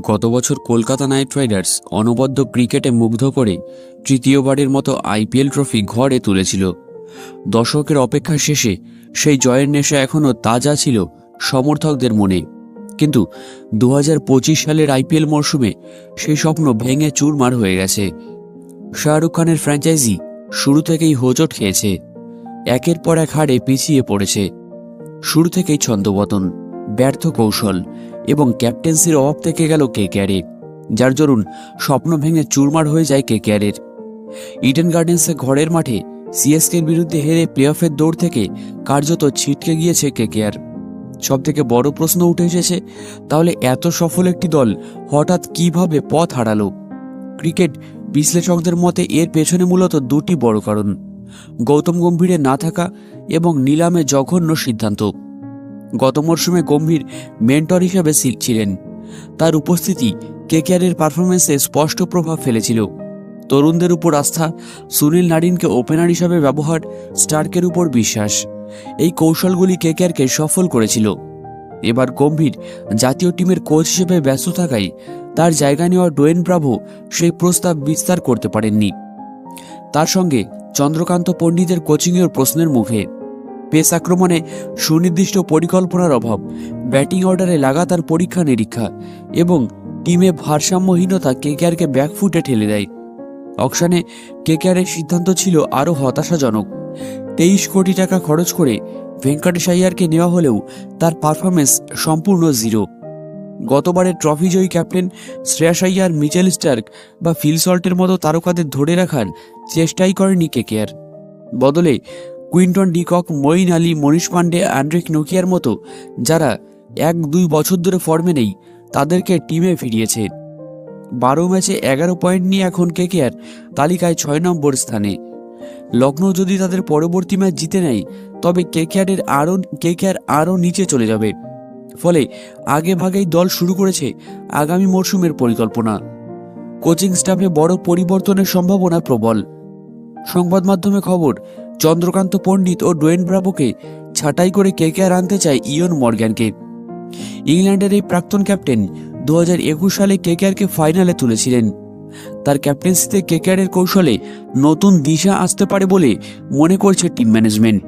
গত বছর Kolkata night Riders অনবদ্য ক্রিকেটে মুগ্ধ করে তৃতীয়বারের মতো আইপিএল ট্রফি ঘরে তুলেছিল। দশকের অপেক্ষা শেষে সেই জয়ের নেশা এখনও তাজা ছিল সমর্থকদের মনে। কিন্তু দু হাজার পঁচিশ সালের আইপিএল মরশুমে সেই স্বপ্ন ভেঙে চুরমার হয়ে গেছে। শাহরুখ খানের ফ্র্যাঞ্চাইজি শুরু থেকেই হোঁচট খেয়েছে। একের পর এক হারে পিছিয়ে পড়েছে। শুরু থেকেই ছন্দপতন ব্যর্থ কৌশল এবং ক্যাপ্টেন্সির অভাব থেকে গেল কেকেআরে যার দরুন স্বপ্ন ভেঙে চুরমার হয়ে যায় কেকেআরের ইডেন গার্ডেন্সে ঘরের মাঠে সিএসকের বিরুদ্ধে হেরে প্লেঅফের দৌড় থেকে কার্যত ছিটকে গিয়েছে কেকেআর সব থেকে বড় প্রশ্ন উঠে এসেছে, তাহলে এত সফল একটি দল হঠাৎ কীভাবে পথ হারালো? ক্রিকেট বিশ্লেষকদের মতে এর পেছনে মূলত দুটি বড় কারণ, গৌতম গম্ভীরের না থাকা এবং নিলামে জঘন্য সিদ্ধান্ত। গত মরশুমে গম্ভীর মেন্টর হিসেবে ছিলেন। তার উপস্থিতি কেকেআরের পারফরমেন্সে স্পষ্ট প্রভাব ফেলেছিল। তরুণদের উপর আস্থা সুনীল নারিনকে ওপেনার হিসাবে ব্যবহার স্টার্কের উপর বিশ্বাস। এই কৌশলগুলি কেকেআরকে সফল করেছিল। এবার গম্ভীর জাতীয় টিমের কোচ হিসেবে ব্যস্ত থাকায় তার জায়গা নেওয়া ডোয়েন ব্রাভো সেই প্রস্তাব বিস্তার করতে পারেননি। তার সঙ্গে চন্দ্রকান্ত পণ্ডিতের কোচিংয়ের প্রশ্নের মুখে পেস আক্রমণে সুনির্দিষ্ট পরিকল্পনার অভাব। ব্যাটিং অর্ডারে লাগাতার পরীক্ষা নিরীক্ষা এবং টিমে ভারসাম্যহীনতা কেকেআরকে ব্যাকফুটে ঠেলে দেয়। অকশানে কেকেআরের সিদ্ধান্ত ছিল আরও হতাশাজনক। তেইশ কোটি টাকা খরচ করে ভেঙ্কটেশ আইয়ারকে নেওয়া হলেও তার পারফরমেন্স সম্পূর্ণ জিরো। গতবারের ট্রফি জয়ী captain Shreyas Iyer Mitchell Starc বা ফিল সল্টের মতো তারকাদের ধরে রাখার চেষ্টাই করেনি কেকেআর। বদলে Quinton de Kock, Moeen Ali, Manish Pandey Anrich নোকিয়ার মতো যারা এক দুই বছর ধরে ফর্মে নেই, তাদেরকে টিমে ফিরিয়েছে। বারো ম্যাচে এগারো পয়েন্ট নিয়ে এখন কেকেআর তালিকায় ছয় নম্বর স্থানে। লখনৌ যদি তাদের পরবর্তী ম্যাচ জিতে নেয়, তবে কেকেআরের আরও কেকেআর আরও নিচে চলে যাবে। ফলে আগে ভাগেই দল শুরু করেছে আগামী মরশুমের পরিকল্পনা। কোচিং স্টাফে বড় পরিবর্তনের সম্ভাবনা প্রবল। সংবাদ মাধ্যমে খবর চন্দ্রকান্ত পণ্ডিত ও ডোয়েন ব্রাভোকে ছাঁটাই করে কেকেআর আনতে চায় ইয়ন মর্গ্যানকে। ইংল্যান্ডের এই প্রাক্তন ক্যাপ্টেন দু হাজার একুশ সালে কেকেআরকে ফাইনালে তুলেছিলেন। তার ক্যাপ্টেন্সিতে কেকেআরের কৌশলে নতুন দিশা আসতে পারে বলে মনে করছে টিম ম্যানেজমেন্ট।